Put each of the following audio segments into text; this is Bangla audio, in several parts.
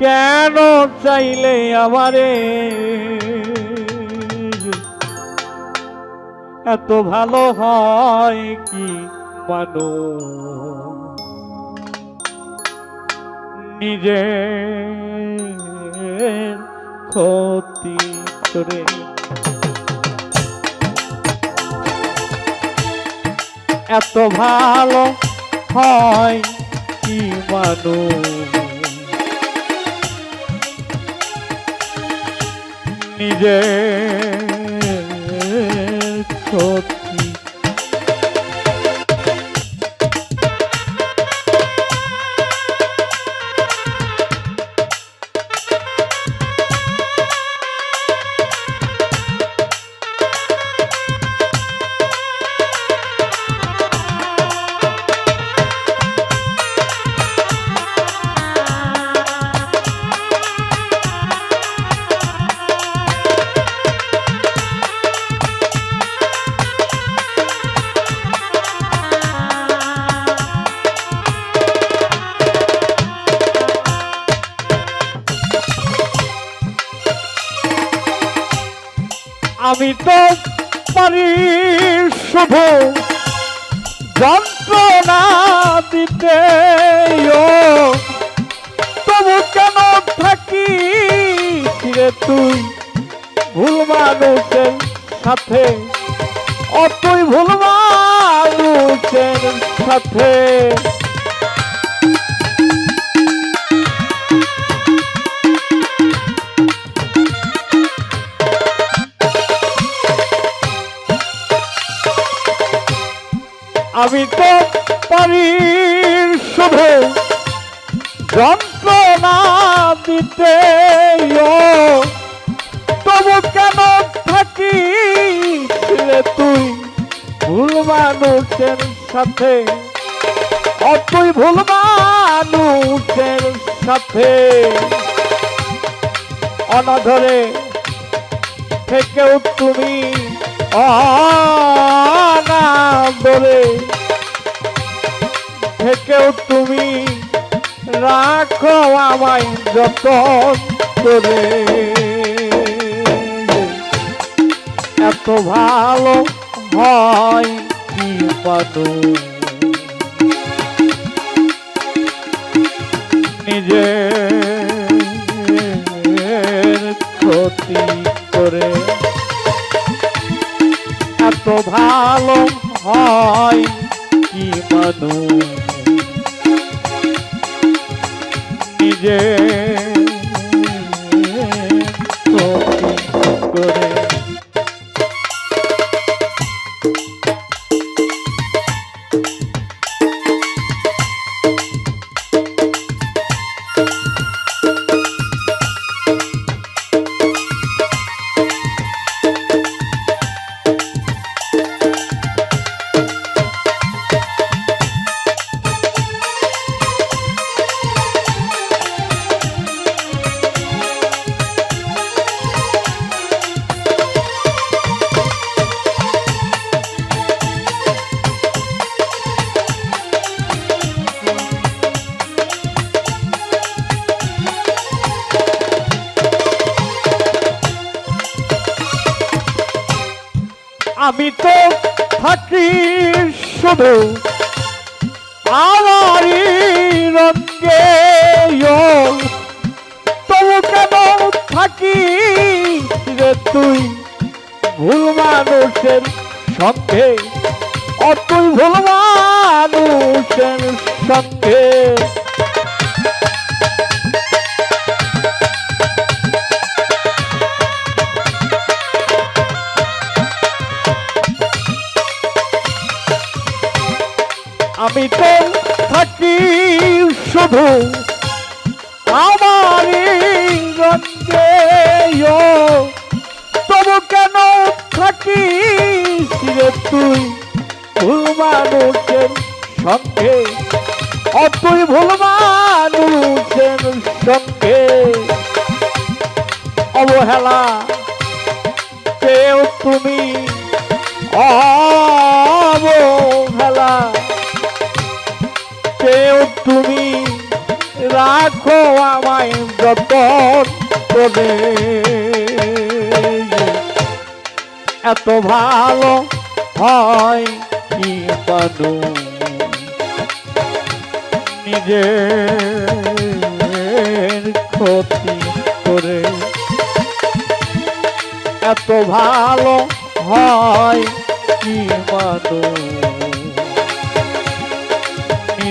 কেন চাইলে আমারে? এত ভালো হয় কি মানুষ নিজে ক্ষতি করে। এত ভালো হয় কি মানুষ নিজে ক্ষতি আমি তো পারি শুধু যন্ত্রণা দিতে তবু কেন থাকি রে তুই ভুল মানুষের সাথে? ও তুই ভুল মানুষের সাথে আমি তো পারি শুধু যন্ত্রণা দিতে তবু কেন থাকি তুই ভুল মানুষের সাথে? ও তুই ভুল মানুষের সাথে। অনাধরে থেকেও তুমি অনাদরে থেকেও তুমি রাখো আমায় যত করে। এত ভালো হয় কি মানুষ নিজের হয় কি মানুষ? নিজে আমি তো থাকি শুধু আমারই রঙ্গে তবু কেন থাকি রে তুই? ভুল মানুষের সঙ্গে তুই ভুল মানুষের সঙ্গে। বিকল থাকি শুধু আমার তবু কেন থাকি রে তুই? ভুল মানুষের সঙ্গে অতই ভুল মানুষের সঙ্গে। অবহেলা কেউ তুমি রাখো আমায় যতন করে। এত ভালো হয় কি মানু নিজের ক্ষতি করে। এত ভালো হয় কি মানু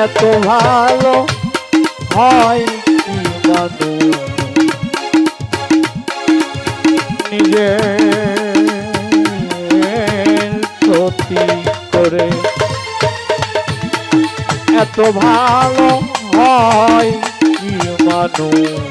এত ভালো হয় কি মানুষ নিজের ক্ষতি করে এত ভালো হয় কি মানুষ